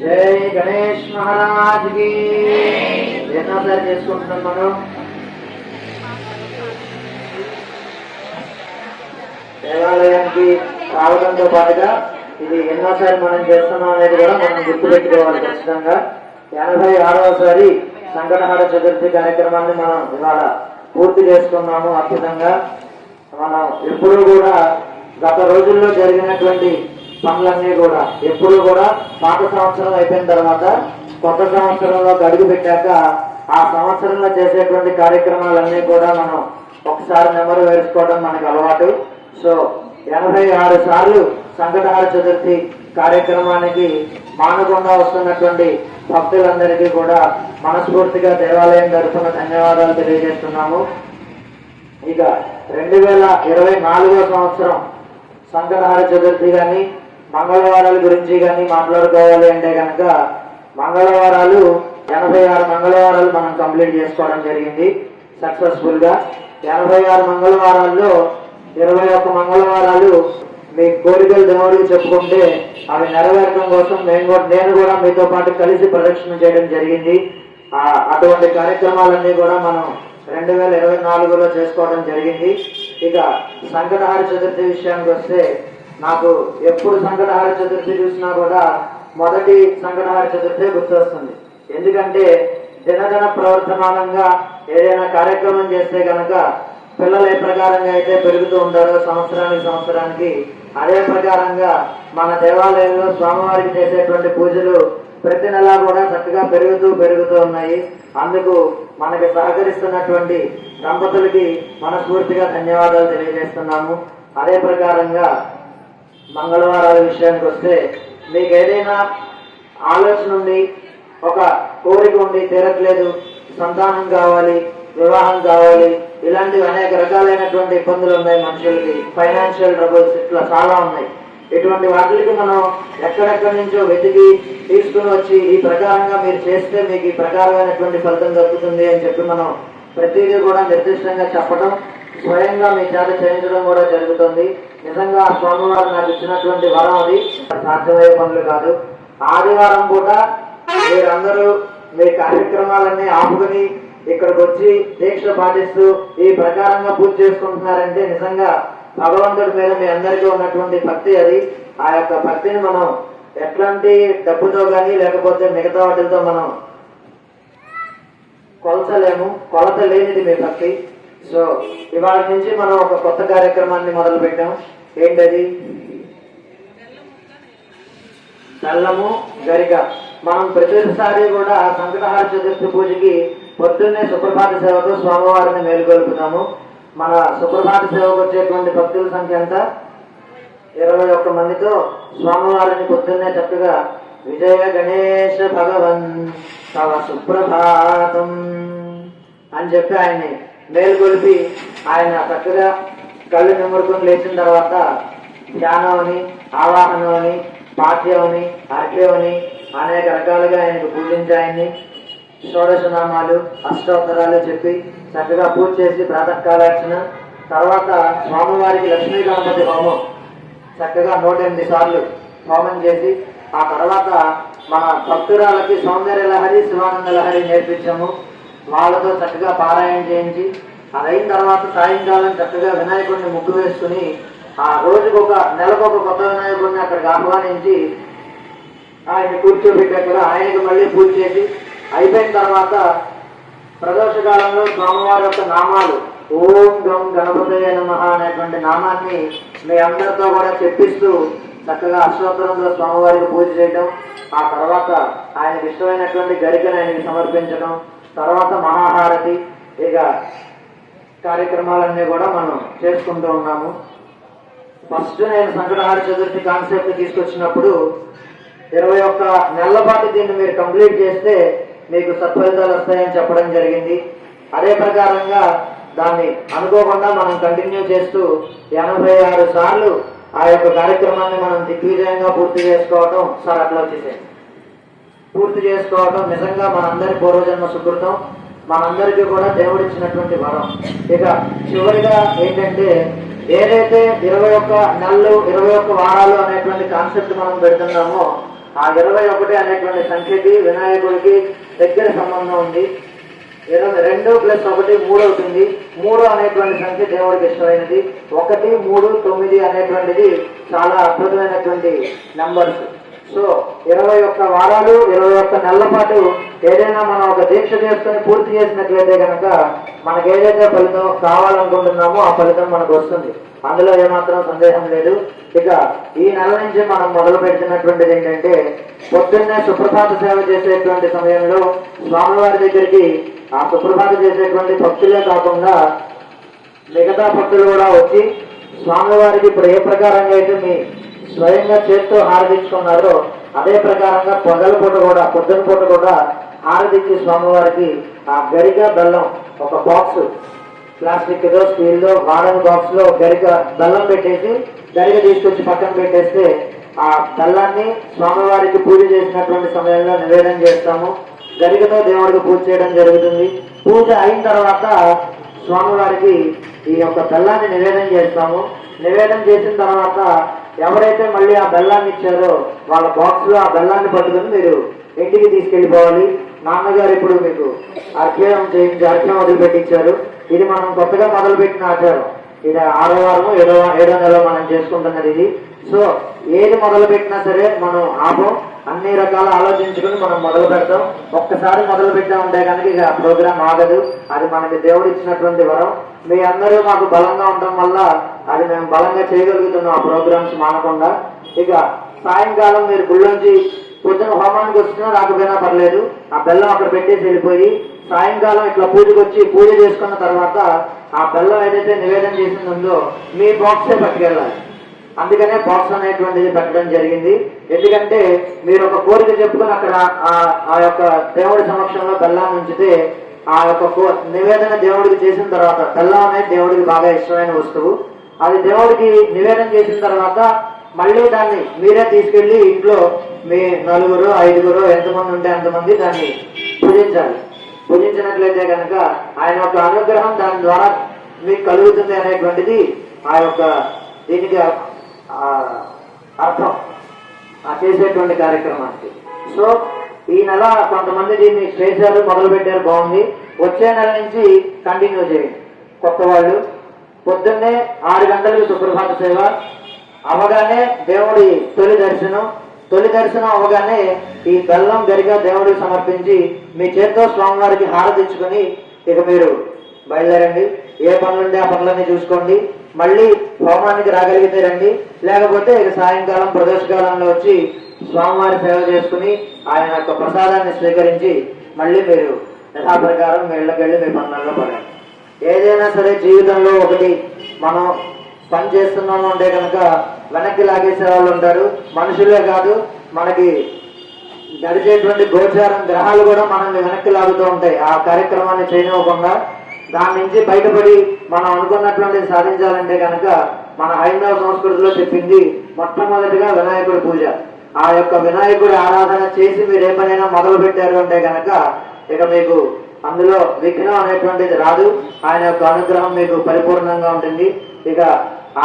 జై గణేష్ మహారాజ్కి. ఎన్నోసారి చేసుకుంటున్నాం మనం? దేవాలయానికి రావడంతో పాటుగా ఇది ఎన్నోసారి మనం చేస్తున్నాం అనేది కూడా మనం గుర్తుపెట్టుకోవాలి ఖచ్చితంగా. ఎనభై ఆరవసారి సంకటహార చతుర్థి కార్యక్రమాన్ని మనం ఇవాళ పూర్తి చేసుకున్నాము అద్భుతంగా. మనం ఎప్పుడూ కూడా గత రోజుల్లో జరిగినటువంటి పనులన్నీ కూడా. ఎప్పుడు కూడా పాత సంవత్సరం అయిపోయిన తర్వాత కొత్త సంవత్సరంలో అడుగు పెట్టాక ఆ సంవత్సరంలో చేసేటువంటి కార్యక్రమాలన్నీ కూడా మనం ఒకసారి నెంబర్ వేసుకోవడం మనకు అలవాటు. సో ఎనభై ఆరు సార్లు సంకటహార చతుర్థి కార్యక్రమానికి మానకుండా వస్తున్నటువంటి భక్తులందరికీ కూడా మనస్ఫూర్తిగా దేవాలయం తరఫున ధన్యవాదాలు తెలియజేస్తున్నాము. ఇక రెండు వేల ఇరవై నాలుగో సంవత్సరం సంకటహార చతుర్థి కానీ మంగళవారాల గురించి కానీ మాట్లాడుకోవాలి అంటే కనుక మంగళవారాలు ఎనభై ఆరు మంగళవారాలు మనం కంప్లీట్ చేసుకోవడం జరిగింది సక్సెస్ఫుల్గా. ఎనభై ఆరు మంగళవారాల్లో ఇరవై ఒక్క మంగళవారాలు మీ కోరికలు దేవుడికి చెప్పుకుంటే అవి నెరవేరడం కోసం నేను కూడా నేను కూడా మీతో పాటు కలిసి ప్రదక్షిణ చేయడం జరిగింది. అటువంటి కార్యక్రమాలన్నీ కూడా మనం రెండు వేల ఇరవై నాలుగులో చేసుకోవడం జరిగింది. ఇక సంకటహార చతుర్థి విషయానికి వస్తే నాకు ఎప్పుడు సంకటహార చతుర్థి చూసినా కూడా మొదటి సంకటహార చతుర్థి గుర్తొస్తుంది. ఎందుకంటే దినదిన ప్రవర్తమానంగా ఏదైనా కార్యక్రమం చేస్తే కనుక పిల్లలు ఏ ప్రకారంగా అయితే పెరుగుతూ ఉంటారో సంవత్సరానికి సంవత్సరానికి అదే ప్రకారంగా మన దేవాలయంలో స్వామివారికి చేసేటువంటి పూజలు ప్రతి నెలా కూడా చక్కగా పెరుగుతూ పెరుగుతూ ఉన్నాయి. అందుకు మనకి సహకరిస్తున్నటువంటి దంపతులకి మనస్ఫూర్తిగా ధన్యవాదాలు తెలియజేస్తున్నాము. అదే ప్రకారంగా మంగళవారాల విషయానికి వస్తే మీకు ఏదైనా ఆలోచన ఉంది ఒక కోరిక ఉండి తీరట్లేదు సంతానం కావాలి వివాహం కావాలి ఇలాంటివి అనేక రకాలైనటువంటి ఇబ్బందులు ఉన్నాయి మనుషులకి. ఫైనాన్షియల్ ట్రబుల్స్ ఇట్లా చాలా ఉన్నాయి. ఇటువంటి వాటికి మనం ఎక్కడెక్కడి నుంచో వెతికి తీసుకుని వచ్చి ఈ ప్రకారంగా మీరు చేస్తే మీకు ఈ ప్రకారమైనటువంటి ఫలితం దక్కుతుంది అని చెప్పి మనం ప్రతిదీ కూడా నిర్దిష్టంగా చెప్పడం స్వయంగా మీ చేత చేయించడం కూడా జరుగుతుంది. నిజంగా స్వామివారు నాకు ఇచ్చినటువంటి వరం అది. సాధ్యమయ్యే పనులు కాదు. ఆదివారం పూట మీరందరూ మీ కార్యక్రమాలన్నీ ఆపుకుని ఇక్కడికి వచ్చి దీక్ష పాటిస్తూ ఈ ప్రకారంగా పూజ చేసుకుంటున్నారంటే నిజంగా భగవంతుడి మీద మీ అందరికీ ఉన్నటువంటి భక్తి అది. ఆ యొక్క భక్తిని మనం ఎట్లాంటి డబ్బుతో కానీ లేకపోతే మిగతా వాటితో మనం కొలచలేము కొలత లేనిది మీ భక్తి. సో ఇవాళ నుంచి మనం ఒక కొత్త కార్యక్రమాన్ని మొదలు పెట్టాం. ఏంటది? నల్లము గరిక. మనం ప్రతిసారి కూడా సంకటహార చతుర్థి పూజకి పొద్దున్నే సుప్రభాత సేవతో స్వామివారిని మేలుకొల్పుతాము. మన సుప్రభాత సేవకు వచ్చేటువంటి భక్తుల సంఖ్య ఎంత? ఇరవై ఒక్క మందితో స్వామివారిని పొద్దున్నే చక్కగా విజయ గణేష భగవన్ తవ సుప్రభాతం అని చెప్పి ఆయన్ని మేలుకొల్పి ఆయన చక్కగా కళ్ళు నిమ్మరుకుని లేచిన తర్వాత ధ్యానమని అని ఆవాహనం అని అని అనేక రకాలుగా ఆయనకు పూజించి ఆయన్ని నామాలు అష్టోత్తరాలు చెప్పి చక్కగా పూజ చేసి ప్రాతకాలార్చన. తర్వాత స్వామివారికి లక్ష్మీ గణపతి హోమం. చక్కగా నూట ఎనిమిది సార్లు హోమం చేసి ఆ తర్వాత మన భక్తురాలకి సౌందర్య లహరి శివానంద లహరి నేర్పించాము. వాళ్ళతో చక్కగా పారాయణ చేయించి అది అయిన తర్వాత సాయంకాలం చక్కగా వినాయకుడిని ముగ్గు వేసుకుని ఆ రోజుకు ఒక నెలకు ఒక కొత్త వినాయకుడిని అక్కడికి ఆహ్వానించి ఆయన కూర్చోబెట్టి అక్కడ ఆయనకి మళ్ళీ పూజ చేసి అయిపోయిన తర్వాత ప్రదోషకాలంలో స్వామివారి యొక్క నామాలు ఓం గం గణపతయ నమ అనేటువంటి నామాన్ని మీ అందరితో కూడా చెప్పిస్తూ చక్కగా అష్టోత్తరంతో స్వామివారికి పూజ చేయడం ఆ తర్వాత ఆయనకి ఇష్టమైనటువంటి గరికను ఆయనకి సమర్పించడం తర్వాత మహాహారతి ఇక కార్యక్రమాలన్నీ కూడా మనం చేసుకుంటూ ఉన్నాము. ఫస్ట్ నేను సంకటహార చతుర్థి కాన్సెప్ట్ తీసుకొచ్చినప్పుడు ఇరవై ఒక్క నెలల పాటు దీన్ని మీరు కంప్లీట్ చేస్తే మీకు సత్ఫలితాలు వస్తాయని చెప్పడం జరిగింది. అదే ప్రకారంగా దాన్ని అనుకోకుండా మనం కంటిన్యూ చేస్తూ ఎనభై ఆరు సార్లు ఆ యొక్క కార్యక్రమాన్ని మనం దిగ్విజయంగా పూర్తి చేసుకోవటం సార్ అట్లా వచ్చేసాయి పూర్తి చేసుకోవడం నిజంగా మనందరి పూర్వజన్మ సుకృతం. మనందరికీ కూడా దేవుడిచ్చినటువంటి వరం. ఇక చివరిగా ఏంటంటే ఏదైతే ఇరవై ఒక్క నెలలు ఇరవై ఒక్క వారాలు అనేటువంటి కాన్సెప్ట్ మనం పెడుతున్నామో ఆ ఇరవై ఒకటి అనేటువంటి సంఖ్యకి వినాయకుడికి దగ్గర సంబంధం ఉంది. ఇరవై రెండు ప్లస్ ఒకటి మూడు అవుతుంది. మూడు అనేటువంటి సంఖ్య దేవుడికి ఇష్టమైనది. ఒకటి మూడు తొమ్మిది అనేటువంటిది చాలా అద్భుతమైనటువంటి నంబర్స్ సో ఇరవై ఒక్క వారాలు ఇరవై ఒక్క నెలల పాటు ఏదైనా మనం ఒక దీక్ష చేసుకుని పూర్తి చేసినట్లయితే కనుక మనకి ఏదైతే ఫలితం కావాలనుకుంటున్నామో ఆ ఫలితం మనకు వస్తుంది. అందులో ఏమాత్రం సందేహం లేదు. ఇక ఈ నెల నుంచి మనం మొదలు పెడుతున్నటువంటిది ఏంటంటే పొద్దున్నే సుప్రభాత సేవ చేసేటువంటి సమయంలో స్వామివారి దగ్గరికి ఆ సుప్రభాత చేసేటువంటి భక్తులే కాకుండా మిగతా భక్తులు కూడా వచ్చి స్వామివారికి ఇప్పుడు ఏ ప్రకారంగా అయితే మీ స్వయంగా చేత్తో హారతించుకున్నారో అదే ప్రకారంగా పొగల పూట కూడా పొద్దున పూట కూడా హారదించి స్వామివారికి ఆ గరిక బెల్లం ఒక బాక్స్ ప్లాస్టిక్ దో స్టీల్ దో వాడని బాక్స్లో గరిక బెల్లం పెట్టేసి గరిక తీసుకొచ్చి పక్కన పెట్టేస్తే ఆ బెల్లాన్ని స్వామివారికి పూజ చేసినటువంటి సమయంలో నివేదన చేస్తాము. గరికతో దేవుడికి పూజ చేయడం జరుగుతుంది. పూజ అయిన తర్వాత స్వామివారికి ఈ యొక్క బెల్లాన్ని నివేదన చేస్తాము. నివేదన చేసిన తర్వాత ఎవరైతే మళ్ళీ ఆ బెల్లాన్ని ఇచ్చారో వాళ్ళ బాక్స్లో ఆ బెల్లాన్ని పట్టుకుని మీరు ఇంటికి తీసుకెళ్ళిపోవాలి. నాన్నగారు ఇప్పుడు మీకు అర్ఘ్యం చేయించి అర్ఘ్యం వదిలిపెట్టించారు. ఇది మనం కొత్తగా మొదలుపెట్టిన ఆచారం. ఇది ఆరో వారము ఏడో ఏడో నెలలో మనం చేసుకుంటున్నది ఇది. సో ఏది మొదలుపెట్టినా సరే మనం ఆపం. అన్ని రకాల ఆలోచించుకుని మనం మొదలు పెడతాం. ఒక్కసారి మొదలు పెట్టామంటే కనుక ఇక ప్రోగ్రామ్ ఆగదు. అది మనకి దేవుడు ఇచ్చినటువంటి వరం. మీ అందరూ మాకు బలంగా ఉండటం వల్ల అది మేము బలంగా చేయగలుగుతున్నాం ఆ ప్రోగ్రామ్స్ మానకుండా. ఇక సాయంకాలం మీరు గుళ్ళొంచి పొద్దున హోమానికి వచ్చినా రాకపోయినా పర్లేదు. ఆ బెల్లం అక్కడ పెట్టేసి వెళ్ళిపోయి సాయంకాలం ఇట్లా పూజకు వచ్చి పూజ చేసుకున్న తర్వాత ఆ బెల్లం ఏదైతే నివేదన చేసిందో మీ బాక్సే పట్టుకెళ్ళాలి. అందుకనే బాక్స్ అనేటువంటిది పెట్టడం జరిగింది. ఎందుకంటే మీరు ఒక కోరిక చెప్పుకొని అక్కడ ఆ- యొక్క దేవుడి సమక్షంలో బెల్లం ఉంచితే ఆ యొక్క కో- నివేదన దేవుడికి చేసిన తర్వాత బెల్లం అనేది దేవుడికి బాగా ఇష్టమైన వస్తువు. అది దేవుడికి నివేదన చేసిన తర్వాత మళ్ళీ దాన్ని మీరే తీసుకెళ్ళి ఇంట్లో మీ నలుగురు ఐదుగురు ఎంతమంది ఉంటే అంతమంది దాన్ని పూజించాలి. పూజించినట్లయితే కనుక ఆయన యొక్క అనుగ్రహం దాని ద్వారా మీకు కలుగుతుంది అనేటువంటిది ఆ యొక్క దీనికి అర్థం. ఆ చేసేటువంటి కార్యక్రమానికి. సో ఈ నెల కొంతమంది దీన్ని చేశారు మొదలు పెట్టారు బాగుంది. వచ్చే నెల నుంచి కంటిన్యూ చేయండి. కొత్త వాళ్ళు పొద్దున్నే ఆరు గంటలకు సుప్రభాత సేవ. అవగానే దేవుడి తొలి దర్శనం. తొలి దర్శనం అవగానే ఈ బెల్లం గరిగా దేవుడికి సమర్పించి మీ చేతితో స్వామివారికి హారతిచ్చుకొని ఇక మీరు బయలుదేరండి. ఏ పనులుంటే ఆ పనులన్నీ చూసుకోండి. మళ్ళీ హోమానికి రాగలిగితే రండి. లేకపోతే ఇక సాయంకాలం ప్రదోషకాలంలో వచ్చి స్వామివారి సేవ చేసుకుని ఆయన యొక్క ప్రసాదాన్ని స్వీకరించి మళ్ళీ మీరు యథాప్రకారం మీ ఇళ్ళకెళ్ళి మీ పనులలో పడండి. ఏదైనా సరే జీవితంలో ఒకటి మనం పని చేస్తున్నాము అంటే కనుక వెనక్కి లాగేసే వాళ్ళు ఉంటారు. మనుషులే కాదు మనకి గడిచేటువంటి గోచారం గ్రహాలు కూడా మనల్ని వెనక్కి లాగుతూ ఉంటాయి. ఆ కార్యక్రమాన్ని చేయనివ్వకుండా దాని నుంచి బయటపడి మనం అనుకున్నటువంటిది సాధించాలంటే కనుక మన హైందవ సంస్కృతిలో చెప్పింది మొట్టమొదటిగా వినాయకుడి పూజ. ఆ యొక్క వినాయకుడి ఆరాధన చేసి మీరు ఏ పనైనా మొదలు పెట్టారు అంటే కనుక ఇక మీకు అందులో విఘ్నం అనేటువంటిది రాదు. ఆయన యొక్క అనుగ్రహం మీకు పరిపూర్ణంగా ఉంటుంది. ఇక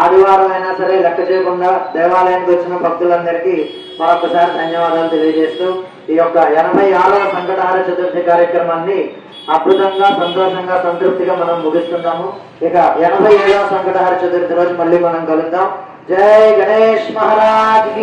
ఆదివారం అయినా సరే లెక్క చేయకుండా దేవాలయానికి వచ్చిన భక్తులందరికీ మరొకసారి ధన్యవాదాలు తెలియజేస్తూ ఈ యొక్క ఎనభై ఆరవ సంకటహార చతుర్థి కార్యక్రమాన్ని అద్భుతంగా సంతోషంగా సంతృప్తిగా మనం ముగిస్తున్నాము. ఇక ఎనభై ఏడవ సంకటహార చతుర్థి రోజు మళ్ళీ మనం కలుద్దాం. జై గణేష్ మహారాజ్